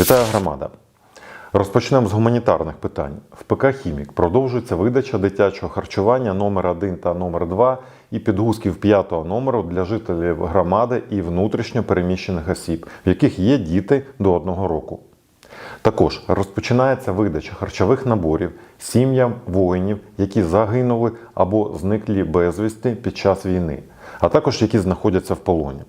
Вітаю громада. Розпочнемо з гуманітарних питань. В ПК Хімік продовжується видача дитячого харчування номер 1 та номер 2 і підгузків 5 номеру для жителів громади і внутрішньо переміщених осіб, в яких є діти до 1 року. Також розпочинається видача харчових наборів сім'ям воїнів, які загинули або зниклі безвісти під час війни, а також які знаходяться в полоні.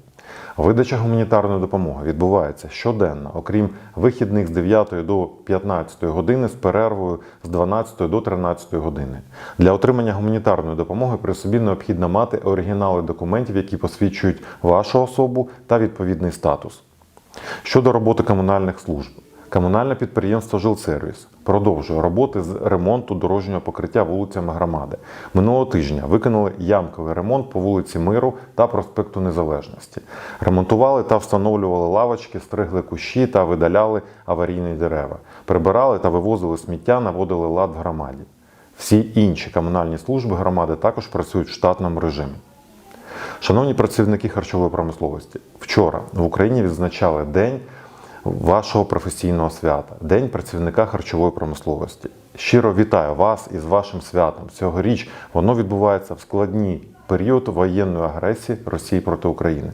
Видача гуманітарної допомоги відбувається щоденно, окрім вихідних з 9 до 15 години з перервою з 12 до 13 години. Для отримання гуманітарної допомоги при собі необхідно мати оригінали документів, які посвідчують вашу особу та відповідний статус. Щодо роботи комунальних служб. Комунальне підприємство Жилсервіс продовжує роботи з ремонту дорожнього покриття вулицями громади. Минулого тижня виконали ямковий ремонт по вулиці Миру та проспекту Незалежності. Ремонтували та встановлювали лавочки, стригли кущі та видаляли аварійні дерева. Прибирали та вивозили сміття, наводили лад в громаді. Всі інші комунальні служби громади також працюють в штатному режимі. Шановні працівники харчової промисловості, вчора в Україні відзначали День вашого професійного свята, День працівника харчової промисловості. Щиро вітаю вас із вашим святом. Цьогоріч воно відбувається в складні період воєнної агресії Росії проти України.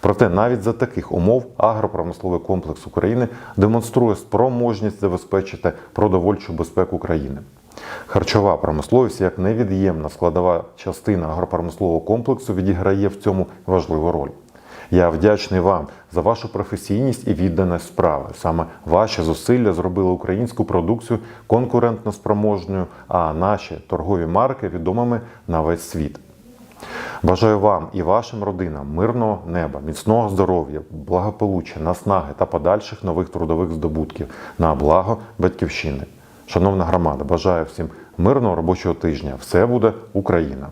Проте навіть за таких умов агропромисловий комплекс України демонструє спроможність забезпечити продовольчу безпеку країни. Харчова промисловість як невід'ємна складова частина агропромислового комплексу відіграє в цьому важливу роль. Я вдячний вам за вашу професійність і відданість справи. Саме ваші зусилля зробили українську продукцію конкурентно спроможною, а наші торгові марки відомими на весь світ. Бажаю вам і вашим родинам мирного неба, міцного здоров'я, благополуччя, наснаги та подальших нових трудових здобутків на благо батьківщини. Шановна громада, бажаю всім мирного робочого тижня. Все буде Україна!